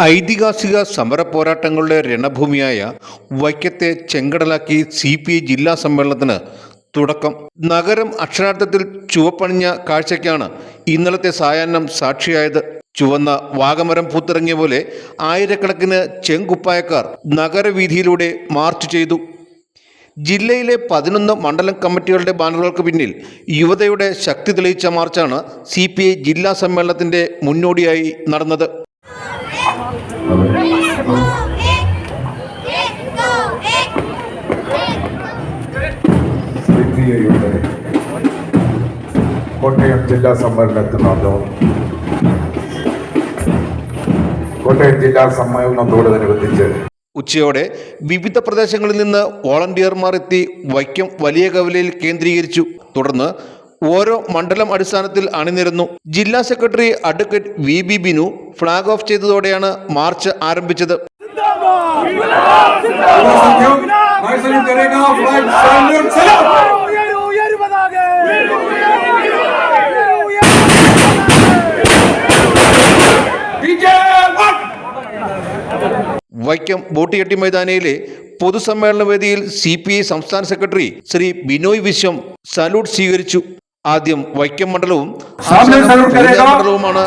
ഐതിഹാസിക സമര പോരാട്ടങ്ങളുടെ രണഭൂമിയായ വൈക്കത്തെ ചെങ്കടലാക്കി സി പി ഐ ജില്ലാ സമ്മേളനത്തിന് തുടക്കം. നഗരം അക്ഷരാർത്ഥത്തിൽ ചുവപ്പണിഞ്ഞ കാഴ്ചയ്ക്കാണ് ഇന്നലത്തെ സായാഹ്നം സാക്ഷിയായത്. ചുവന്ന വാഗമരം പൂത്തിറങ്ങിയ പോലെ ആയിരക്കണക്കിന് ചെങ്കുപ്പായക്കാർ നഗരവീഥിയിലൂടെ മാർച്ച് ചെയ്തു. ജില്ലയിലെ പതിനൊന്ന് മണ്ഡലം കമ്മിറ്റികളുടെ ബാനറുകൾക്ക് പിന്നിൽ യുവതയുടെ ശക്തി തെളിയിച്ച മാർച്ചാണ് സി ജില്ലാ സമ്മേളനത്തിന്റെ മുന്നോടിയായി നടന്നത്. കോട്ടയം ജില്ലാ സമ്മേളനത്തിനകത്തും കോട്ടയം ജില്ലാ സമ്മേളനത്തോടനുബന്ധിച്ച് ഉച്ചയോടെ വിവിധ പ്രദേശങ്ങളിൽ നിന്ന് വോളണ്ടിയർമാർ എത്തി വൈക്കം വലിയ കവലയിൽ കേന്ദ്രീകരിച്ചു. തുടർന്ന് ഓരോ മണ്ഡലം അടിസ്ഥാനത്തിൽ അണിനിരന്നു. ജില്ലാ secretary advocate V B Binu flag off ചെയ്തതോടെയാണ് march ആരംഭിച്ചത്. വൈക്കം ബോട്ടിയെട്ടി മൈതാനിയിലെ പൊതുസമ്മേളന വേദിയിൽ സി പി ഐ സംസ്ഥാന സെക്രട്ടറി ശ്രീ ബിനോയ് വിശ്വം സല്യൂട്ട് സ്വീകരിച്ചു. ആദ്യം വൈക്കം മണ്ഡലവും മണ്ഡലവുമാണ്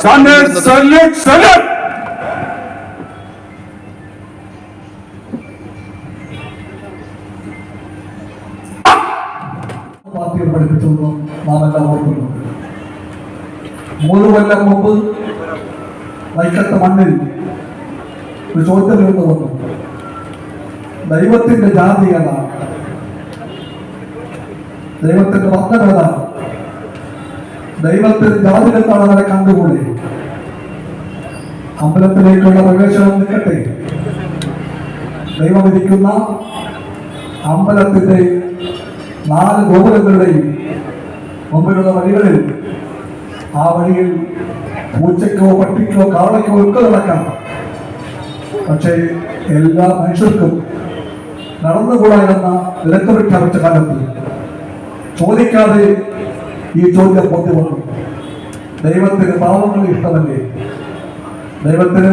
മൂന്ന് കൊല്ലം മുമ്പ് വൈക്കത്ത് മണ്ണിൽ ഒരു ചോദ്യം ഉയർന്നു വന്നു. ദൈവത്തിന്റെ ജാതി ഏതാണ്? ദൈവത്തിന്റെ വർണ ഏതാണ്? ദൈവത്തിന് ജാതി എന്താണ് അവരെ കണ്ടുകൂടെ? അമ്പലത്തിലേക്കുള്ള പ്രവേശനം നിൽക്കട്ടെ. ദൈവം ഇരിക്കുന്ന അമ്പലത്തിന്റെ നാല് ഗോപുരങ്ങളുടെയും മുമ്പിലുള്ള വഴികളിൽ ആ വഴിയിൽ പൂച്ചയ്ക്കോ പട്ടിക്കോ കാളയ്ക്കോ ഒക്കെ നടക്കാം. പക്ഷേ എല്ലാ മനുഷ്യർക്കും നടന്നുകൂടാ എന്ന വിലക്ക് പ്രഖ്യാപിച്ച കാലത്ത്. ചോദിക്കാതെ ഈ ചോദ്യം വന്നു ദൈവത്തിന് പാവങ്ങൾ ഇഷ്ടമല്ലേ? ദൈവത്തിന്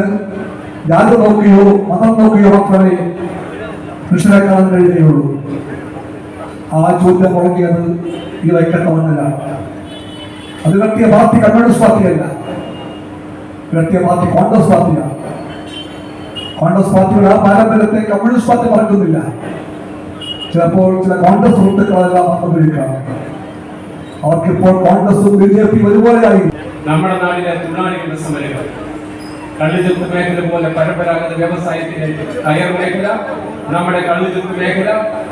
ജാതി നോക്കിയോ മതം നോക്കിയോ മാത്രമേ മനുഷ്യരെ കാണാൻ കഴിയുകയുള്ളൂ. ആ ചോദ്യം മുടങ്ങിയത് ഈ വൈക്കത്ത മണ്ണിലാണ് അത് കട്ടിയ പാർട്ടി കമ്മ്യൂണിസ്റ്റ് പാർട്ടിയല്ല. കട്ടിയ പാർട്ടി കോൺഗ്രസ് പാർട്ടിയാണ്. കോൺഗ്രസ് പാർട്ടിയുടെ ആ പാരമ്പര്യത്തെ കമ്മ്യൂണിസ്റ്റ് പാർട്ടി മറക്കുന്നില്ല. ചിലപ്പോൾ ചില കോൺഗ്രസ് സുഹൃത്തുക്കളെല്ലാം വന്നുകൊണ്ടിരിക്കാം അവർക്കിപ്പോൾ കോൺഗ്രസും ബി ജെ പി ഒരുപോലെയായി. നമ്മുടെ നാടിലെ തൊഴിലാളികളുടെ സമരങ്ങൾ. കള്ളിചെത്ത് മേഖല പോലെ പരമ്പരാഗത വ്യവസായത്തിന്റെ കയർ മേഖല നമ്മുടെ കള്ളിചെത്ത് മേഖല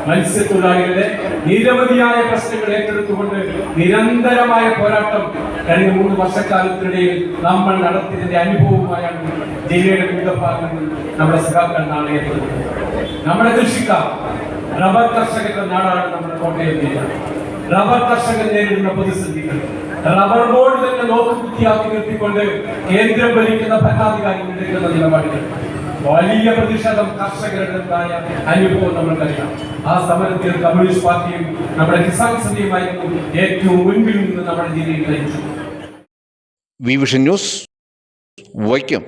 മത്സ്യത്തൊഴിലാളികളുടെ നിരവധിയായ പ്രശ്നങ്ങൾ ഏറ്റെടുത്തുകൊണ്ട് നിരന്തരമായ പോരാട്ടം കഴിഞ്ഞ മൂന്ന് വർഷക്കാലത്തിനിടയിൽ നമ്മൾ നടത്തിയതിന്റെ അനുഭവമായാണ് ജില്ലയുടെ വിവിധ ഭാഗങ്ങളിൽ നമ്മുടെ സഖാക്കൾ നാളെ നമ്മുടെ കൃഷിക്കാർ റബ്ബർ കർഷകരുടെ നാടാണ് നമ്മുടെ കോട്ടയം ജില്ല. റബ്ബർ കർഷകർ നേരിടുന്ന പ്രതിസന്ധികൾ. റബ്ബർ ബോർഡ് തന്നെ നോക്കുകുത്തിയാക്കി നിർത്തിക്കൊണ്ട് കേന്ദ്രം ഭരിക്കുന്ന ഭരണാധികാരികൾ എടുക്കുന്ന നിലപാടുകൾ. വലിയ പ്രതിഷേധം കർഷകരുടേതായ അനുഭവം നമ്മൾക്കറിയാം. ആ സമരത്തിൽ കമ്മ്യൂണിസ്റ്റ് പാർട്ടിയും നമ്മുടെ കിസാൻ സഭയുമായിരുന്നു ഏറ്റവും മുൻപിൽ നിന്ന് നമ്മുടെ ജില്ലയിൽ നയിച്ചു. V vision news Vaikom.